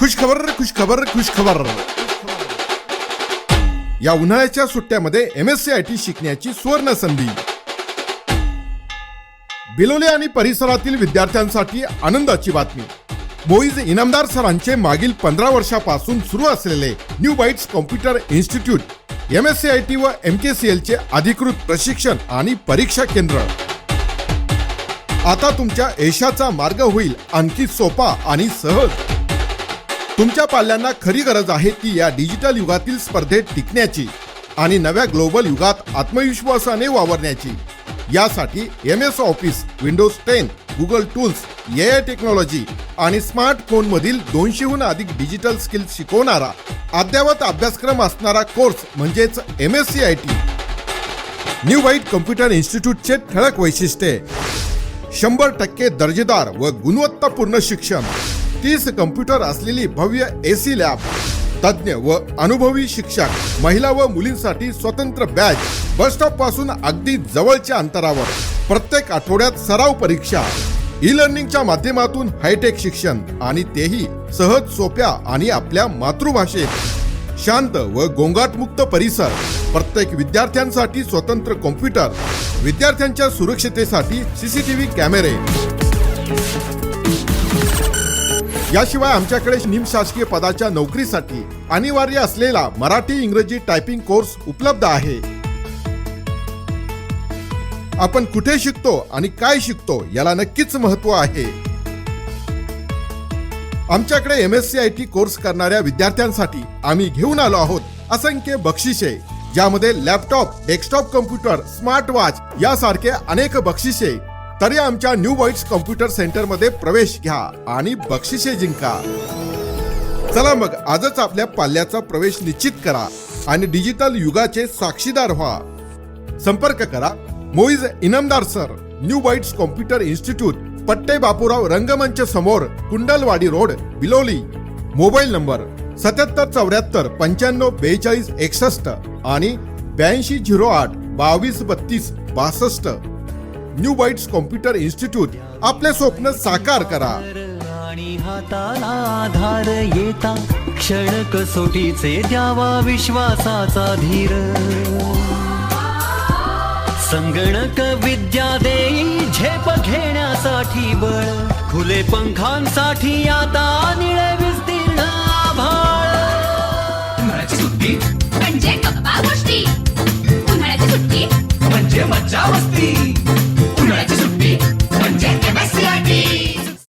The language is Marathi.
खुशखबर खुशखबर खुशखबर या उन्हाळ्याच्या सुट्ट्यामध्ये M S C I T शिकण्याची सुवर्ण संधी. बिलोली आणि परिसरातील विद्यार्थ्यांसाठी आनंदाची बातमी. मोईज इनामदार सरांचे मागील पंधरा वर्षापासून सुरू असलेले new bytes computer institute M S C I T व एम के सी एलचे अधिकृत प्रशिक्षण आणि परीक्षा केंद्र. आता तुमच्या यशाचा मार्ग होईल आणखी सोपा आणि सहज. तुमच्या पाल्यांना खरी गरज आहे ती या डिजिटल युगातील स्पर्धेत टिकण्याची आणि नव्या ग्लोबल युगात आत्मविश्वासाने वावरण्याची. यासाठी M S office windows ten Google tools A I technology आणि स्मार्टफोनमधील दोनशेहून अधिक डिजिटल स्किल्स शिकवणारा अद्ययावत अभ्यासक्रम असणारा कोर्स म्हणजेच M S C I T new white computer इन्स्टिट्यूटचे ठळक वैशिष्ट्ये. शंभर टक्के दर्जेदार व गुणवत्तापूर्ण शिक्षण. तीस कम्प्युटर असलेली भव्य एसी लॅब तज्ज्ञ व अनुभवी शिक्षक महिला व मुलींसाठी स्वतंत्र बॅच बस स्टॉपपासून अगदी जवळच्या अंतरावर प्रत्येक आठवड्यात सराव परीक्षा ई लर्निंगच्या माध्यमातून हायटेक शिक्षण आणि तेही सहज सोप्या आणि आपल्या मातृभाषेत. शांत व गोंगाटमुक्त परिसर प्रत्येक विद्यार्थ्यांसाठी स्वतंत्र कॉम्प्युटर विद्यार्थ्यांच्या सुरक्षितेसाठी सीसीटीव्ही कॅमेरे. याशिवाय आमच्याकडे निमशासकीय पदाच्या नोकरीसाठी अनिवार्य असलेला मराठी इंग्रजी टायपिंग कोर्स उपलब्ध आहे. आपण कुठे शिकतो आणि काय शिकतो याला नक्कीच महत्त्व आहे. आमच्याकडे M S C I T course करणाऱ्या विद्यार्थ्यांसाठी आम्ही घेऊन आलो आहोत असंख्य बक्षिसे ज्यामध्ये laptop desktop computer smart watch यासारखे अनेक बक्षिसे तरी आमच्या न्यू वाईट्स कॉम्प्युटर सेंटरमध्ये प्रवेश घ्या आणि बक्षिसे जिंका. चला मग आजच आपल्या पाल्याचा प्रवेश निश्चित करा आणि डिजिटल युगाचे साक्षीदार व्हा. संपर्क करा. Moiz Inamdar sir new whites computer institute Patte Bapurao रंगमंच समोर Kundalwadi road Biloli. Mobile number सत्याहत्तर चौऱ्याहत्तर पंच्याण्णव बेचाळीस एकसष्ट आणि ब्याऐंशी झिरो आठ बावीस बत्तीस बासष्ट. न्यू वाईट्स कॉम्प्युटर इन्स्टिट्यूट आपले स्वप्न साकार करा. आणि हाताला आधार येता क्षण कसोटीचे द्यावा विश्वासाचा धीर. संगणक विद्या देई झेप घेण्यासाठी बळ खुले पंखांसाठी आता निळे विस्तीर्ण आभाळ. सुट्टी म्हणजे गप्पा गोष्टी. उन्हाळ्याची सुट्टी म्हणजे मज्जा मस्ती